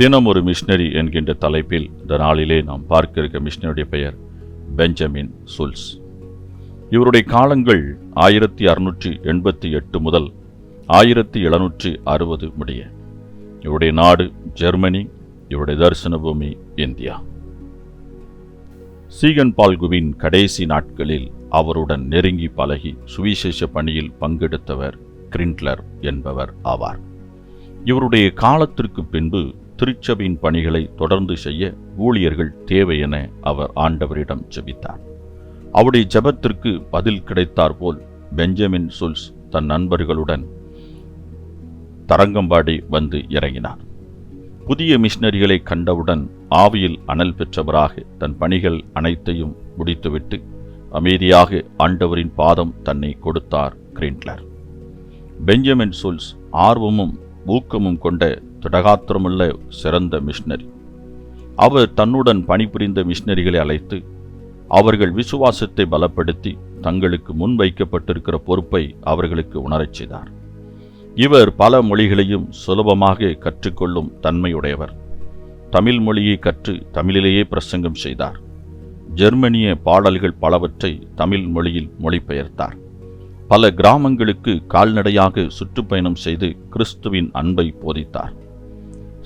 தினம் ஒரு மிஷினரி என்கின்ற தலைப்பில் இந்த நாளிலே நாம் பார்க்க இருக்க மிஷினருடைய பெயர் பெஞ்சமின் சுல்ஸ். இவருடைய காலங்கள் ஆயிரத்தி அறுநூற்றி எண்பத்தி எட்டு முதல் ஆயிரத்தி எழுநூற்றி அறுபது முடிய. இவருடைய நாடு ஜெர்மனி இவருடைய தரிசன பூமி இந்தியா. சீகன் பால்குவின் கடைசி நாட்களில் அவருடன் நெருங்கி பழகி சுவிசேஷ பணியில் பங்கெடுத்தவர் கிரிண்ட்லர் என்பவர் ஆவார். இவருடைய காலத்திற்கு பின்பு திருச்சபையின் பணிகளை தொடர்ந்து செய்ய ஊழியர்கள் தேவை என அவர் ஆண்டவரிடம் ஜெபித்தார். அவருடைய ஜெபத்திற்கு பதில் கிடைத்தார் போல் பெஞ்சமின் சுல்ஸ் தன் நண்பர்களுடன் தரங்கம்பாடி வந்து இறங்கினார். புதிய மிஷினரிகளை கண்டவுடன் ஆவியில் அனல் பெற்றவராக தன் பணிகள் அனைத்தையும் முடித்துவிட்டு அமைதியாக ஆண்டவரின் பாதம் தன்னை கொடுத்தார் கிரிண்ட்லர் பெஞ்சமின் சுல்ஸ் ஆர்வமும் ஊக்கமும் கொண்ட திடகாத்திரமுள்ள சிறந்த மிஷினரி. அவர் தன்னுடன் பணிபுரிந்த மிஷினரிகளை அழைத்து அவர்கள் விசுவாசத்தை பலப்படுத்தி தங்களுக்கு முன் வைக்கப்பட்டிருக்கிற பொறுப்பை அவர்களுக்கு உணரச் செய்தார். இவர் பல மொழிகளையும் சுலபமாக கற்றுக்கொள்ளும் தன்மையுடையவர். தமிழ் மொழியை கற்று தமிழிலேயே பிரசங்கம் செய்தார். ஜெர்மனிய பாடல்கள் பலவற்றை தமிழ் மொழியில் மொழிபெயர்த்தார். பல கிராமங்களுக்கு கால்நடையாக சுற்றுப்பயணம் செய்து கிறிஸ்துவின் அன்பை போதித்தார்.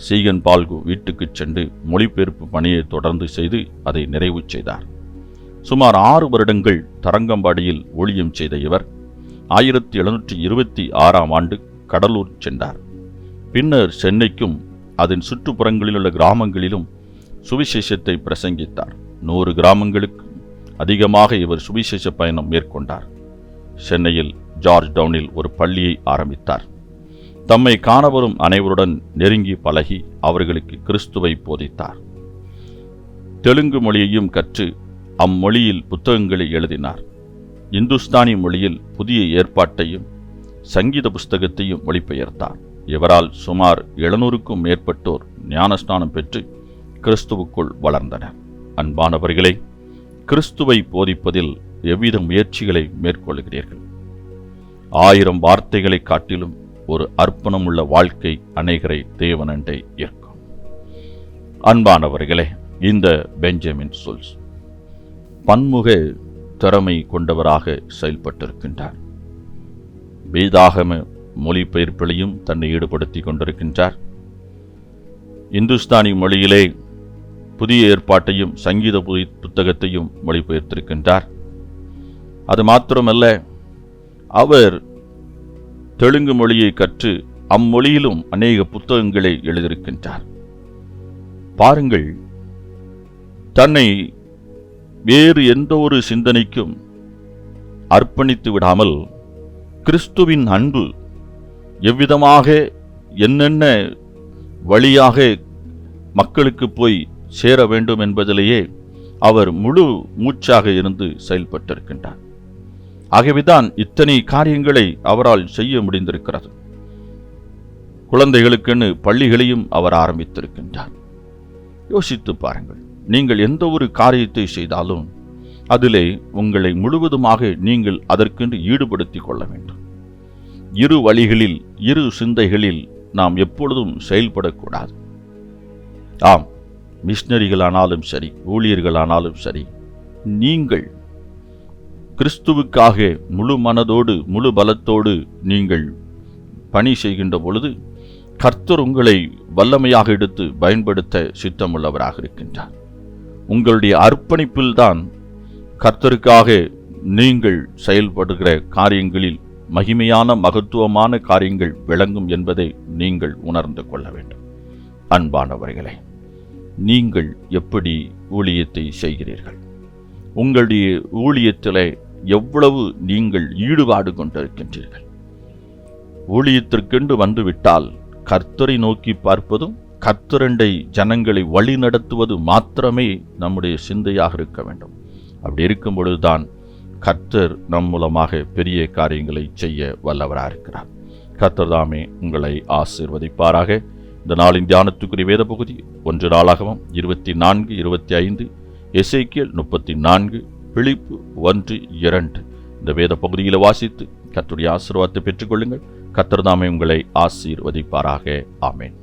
சீகன் பால்கு வீட்டுக்குச் சென்று மொழிபெயர்ப்பு பணியை தொடர்ந்து செய்து அதை நிறைவு செய்தார். சுமார் ஆறு வருடங்கள் தரங்கம்பாடியில் ஊழியம் செய்த இவர் ஆயிரத்தி எழுநூற்றி இருபத்தி ஆறாம் ஆண்டு கடலூர் சென்றார். பின்னர் சென்னைக்கும் அதன் சுற்றுப்புறங்களிலுள்ள கிராமங்களிலும் சுவிசேஷத்தை பிரசங்கித்தார். நூறு கிராமங்களுக்கு அதிகமாக இவர் சுவிசேஷ பயணம் மேற்கொண்டார். சென்னையில் ஜார்ஜ் டவுனில் ஒரு பள்ளியை ஆரம்பித்தார். தம்மை காணவரும் அனைவருடன் நெருங்கி பழகி அவர்களுக்கு கிறிஸ்துவை போதித்தார். தெலுங்கு மொழியையும் கற்று அம்மொழியில் புத்தகங்களை எழுதினார். இந்துஸ்தானி மொழியில் புதிய ஏற்பாட்டையும் சங்கீத புஸ்தகத்தையும் மொழிபெயர்த்தார். இவரால் சுமார் எழுநூறுக்கும் மேற்பட்டோர் ஞானஸ்நானம் பெற்று கிறிஸ்துவுக்குள் வளர்ந்தனர். அன்பானவர்களே கிறிஸ்துவை போதிப்பதில் எவ்வித முயற்சிகளை மேற்கொள்கிறீர்கள்? ஆயிரம் வார்த்தைகளை காட்டிலும் ஒரு அர்ப்பணமுள்ள வாழ்க்கை அநேகரை தேவனண்டை இருக்கும் அன்பானவர்களே இந்த பெஞ்சமின் சொல்ஸ் பன்முக திறமை கொண்டவராக செயல்பட்டிருக்கின்றார். வேதாகம மொழிபெயர்ப்பிலையும் தன்னை ஈடுபடுத்தி கொண்டிருக்கின்றார். இந்துஸ்தானி மொழியிலே புதிய ஏற்பாட்டையும் சங்கீத புதி- புத்தகத்தையும் மொழிபெயர்த்திருக்கின்றார். அது மாத்திரமல்ல அவர் தெலுங்கு மொழியை கற்று அம்மொழியிலும் அநேக புத்தகங்களை எழுதியிருக்கின்றார். பாருங்கள் தன்னை வேறு எந்த ஒரு சிந்தனைக்கும் அர்ப்பணித்து விடாமல் கிறிஸ்துவின் அன்பு எவ்விதமாக என்னென்ன வழியாக மக்களுக்கு போய் சேர வேண்டும் என்பதிலேயே அவர் முழு மூச்சாக இருந்து செயல்பட்டிருக்கின்றார். ஆகவேதான் இத்தனை காரியங்களை அவரால் செய்ய முடிந்திருக்கிறது. குழந்தைகளுக்கென்னு பள்ளிகளையும் அவர் ஆரம்பித்திருக்கின்றார். யோசித்து பாருங்கள் நீங்கள் எந்த ஒரு காரியத்தை செய்தாலும் அதிலே உங்களை முழுவதுமாக நீங்கள் அதற்கென்று ஈடுபடுத்திக் கொள்ள வேண்டும். இரு வழிகளில் இரு சிந்தைகளில் நாம் எப்பொழுதும் செயல்படக்கூடாது. ஆம் மிஷினரிகளானாலும் சரி ஊழியர்களானாலும் சரி நீங்கள் கிறிஸ்துவுக்காக முழு மனதோடு முழு பலத்தோடு நீங்கள் பணி செய்கின்ற பொழுது கர்த்தர் உங்களை வல்லமையாக எடுத்து பயன்படுத்த சித்தமுள்ளவராக இருக்கின்றார். உங்களுடைய அர்ப்பணிப்பில்தான் கர்த்தருக்காக நீங்கள் செயல்படுகிற காரியங்களில் மகிமையான மகத்துவமான காரியங்கள் விளங்கும் என்பதை நீங்கள் உணர்ந்து கொள்ள வேண்டும். அன்பானவர்களே நீங்கள் எப்படி ஊழியத்தை செய்கிறீர்கள்? உங்களுடைய ஊழியத்திலே எவ்வளவு நீங்கள் ஈடுபாடு கொண்டிருக்கின்றீர்கள்? ஊழியத்திற்கென்று வந்துவிட்டால் கர்த்தரை நோக்கி பார்ப்பதும் கர்த்தரண்டை ஜனங்களை வழி நடத்துவது மாத்திரமே நம்முடைய சிந்தையாக இருக்க வேண்டும். அப்படி இருக்கும் பொழுதுதான் கர்த்தர் நம் மூலமாக பெரிய காரியங்களை செய்ய வல்லவராக இருக்கிறார். கர்த்தர் தாமே உங்களை ஆசீர்வதிப்பாராக. இந்த நாளின் தியானத்துக்குரிய வேத பகுதி ஒன்று நாளாகவும் இருபத்தி நான்கு இருபத்தி ஐந்து எசைக்கியல் முப்பத்தி நான்கு பிழிப்பு ஒன்று இரண்டு. இந்த வேத பகுதியில் வாசித்து கத்துடைய ஆசீர்வாதத்தை பெற்றுக்கொள்ளுங்கள். கத்தர்தாமை உங்களை ஆசீர்வதிப்பாராக. ஆமேன்.